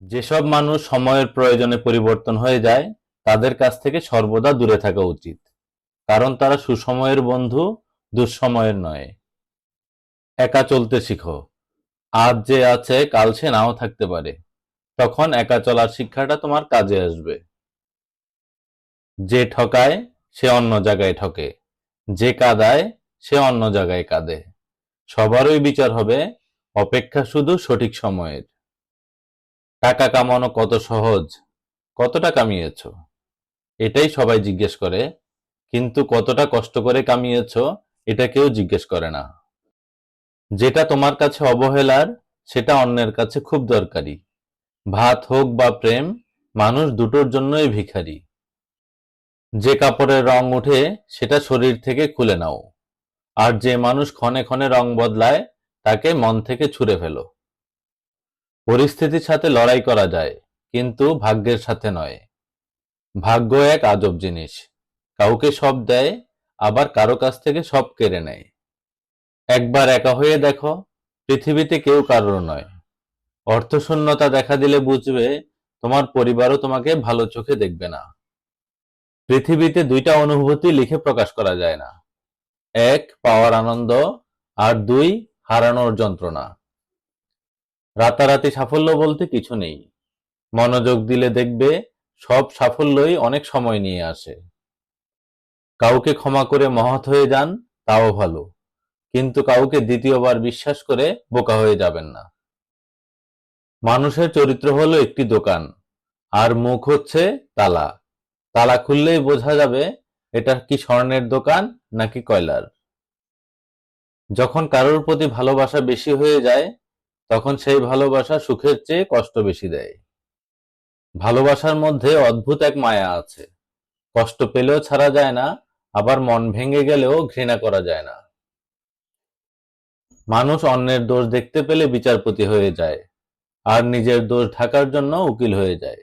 যেসব মানুষ সময়ের প্রয়োজনে পরিবর্তন হয়ে যায়, তাদের কাছ থেকে সর্বদা দূরে থাকা উচিত। কারণ তারা সুসময়ের বন্ধু, দুঃসময়ের নয়। একা চলতে শিখো। আজ যে আছে, কাল সে নাও থাকতে পারে। তখন একা চলার শিক্ষাটা তোমার কাজে আসবে। যে ঠকায়, সে অন্য জায়গায় ঠকে। যে কাদায়, সে অন্য জায়গায় কাঁদে। সবারই বিচার হবে, অপেক্ষা শুধু সঠিক সময়ের। টাকা কামানো কত সহজ? কতটা কামিয়েছ? এটাই সবাই জিজ্ঞেস করে, কিন্তু কতটা কষ্ট করে কামিয়েছ, এটা কেউ জিজ্ঞেস করে না। যেটা তোমার কাছে অবহেলার, সেটা অন্যের কাছে খুব দরকারি। ভাত হোক বা প্রেম, মানুষ দুটোর জন্যই ভিখারি। যে কাপড়ের রং উঠে, সেটা শরীর থেকে খুলে নাও। আর যে মানুষ ক্ষণে ক্ষণে রং বদলায়, তাকে মন থেকে ছুঁড়ে ফেলো। পরিস্থিতির সাথে লড়াই করা যায়, কিন্তু ভাগ্যের সাথে নয়। ভাগ্য এক আজব জিনিস। কাউকে সব দেয়, আবার কারও কাছ থেকে সব কেড়ে নেয়। একবার একা হয়ে দেখো, পৃথিবীতে কেউ কারোর নয়। অর্থশূন্যতা দেখা দিলে বুঝবে, তোমার পরিবারও তোমাকে ভালো চোখে দেখবে না। পৃথিবীতে দুইটা অনুভূতি লিখে প্রকাশ করা যায় না। এক, পাওয়ার আনন্দ, আর দুই, হারানোর যন্ত্রণা। রাতারাতি সাফল্য বলতে কিছু নেই। মনোযোগ দিলে দেখবে সব সাফল্যই অনেক সময় নিয়ে আসে। কাউকে ক্ষমা করে মহৎ হয়ে যান, তাও ভালো। কিন্তু কাউকে দ্বিতীয়বার বিশ্বাস করে বোকা হয়ে যাবেন না। মানুষের চরিত্র হলো একটি দোকান, আর মুখ হচ্ছে তালা। তালা খুললেই বোঝা যাবে, এটা কি স্বর্ণের দোকান নাকি কয়লার? যখন কারোর প্রতি ভালোবাসা বেশি হয়ে যায় তখন সেই ভালোবাসা সুখের চেয়ে কষ্ট বেশি দেয়। ভালোবাসার মধ্যে অদ্ভুত এক মায়া আছে। কষ্ট পেলেও ছাড়া যায় না, আবার মন ভেঙে গেলেও ঘৃণা করা যায় না। মানুষ অন্যের দোষ দেখতে পেলে বিচারপতি হয়ে যায়, আর নিজের দোষ ঢাকার জন্য উকিল হয়ে যায়।